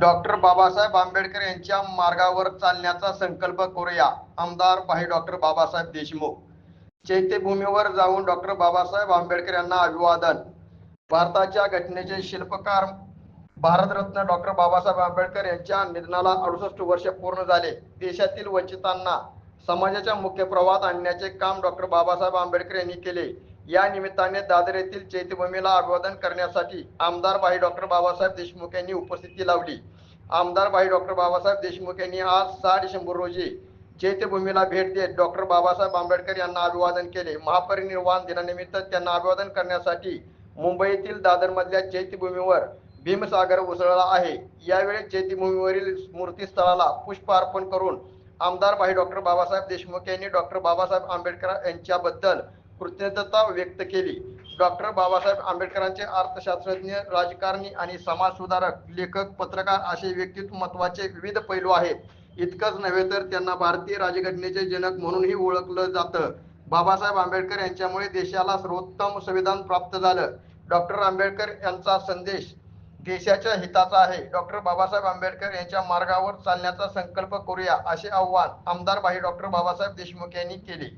Doctor Babasaheb Ambedkar यांच्या मार्गावर चालण्याचा संकल्प करूया. आमदार भाई डॉक्टर बाबासाहेब देशमुख. चैत्यभूमीवर जाऊन डॉक्टर बाबासाहेब आंबेडकर यांना अभिवादन. भारताच्या घटनेचे शिल्पकार भारतरत्न डॉक्टर बाबासाहेब आंबेडकर यांच्या निधनाला अडुसष्ट वर्ष पूर्ण झाले. देशातील वंचितांना समाजाच्या मुख्य प्रवाहात आणण्याचे काम डॉक्टर बाबासाहेब आंबेडकर यांनी केले. या निमित्ताने दादर येथील चैत्यभूमीला अभिवादन करण्यासाठी आमदार भाई डॉक्टर बाबासाहेब देशमुख यांनी उपस्थिती लावली. आमदार भाई डॉक्टर बाबासाहेब देशमुख यांनी आज सहा डिसेंबर रोजी चैत्यभूमीला भेट देत डॉक्टर बाबासाहेब आंबेडकर यांना अभिवादन केले. महापरिनिर्वाण दिनानिमित्त त्यांना अभिवादन करण्यासाठी मुंबईतील दादरमधल्या चैत्यभूमीवर भीमसागर उसळला आहे. यावेळी चैत्यभूमीवरील स्मृतीस्थळाला पुष्प अर्पण करून आमदार भाई डॉक्टर बाबासाहेब देशमुख यांनी डॉक्टर बाबासाहेब आंबेडकर यांच्याबद्दल कृतज्ञता व्यक्त केली. डॉक्टर बाबासाहेब आंबेडकरांचे अर्थशास्त्रज्ञ राजकारणी आणि समाजसुधारक लेखक पत्रकार असे व्यक्तिमत्वाचे विविध पैलू आहेत. इतकंच नव्हे तर त्यांना भारतीय राजघटनेचे जनक म्हणूनही ओळखलं जातं. बाबासाहेब आंबेडकर यांच्यामुळे देशाला सर्वोत्तम संविधान प्राप्त झालं. डॉक्टर आंबेडकर यांचा संदेश देशाच्या हिताचा आहे. डॉक्टर बाबासाहेब आंबेडकर यांच्या मार्गावर चालण्याचा संकल्प करूया असे आव्हान आमदार भाई डॉक्टर बाबासाहेब देशमुख यांनी केले.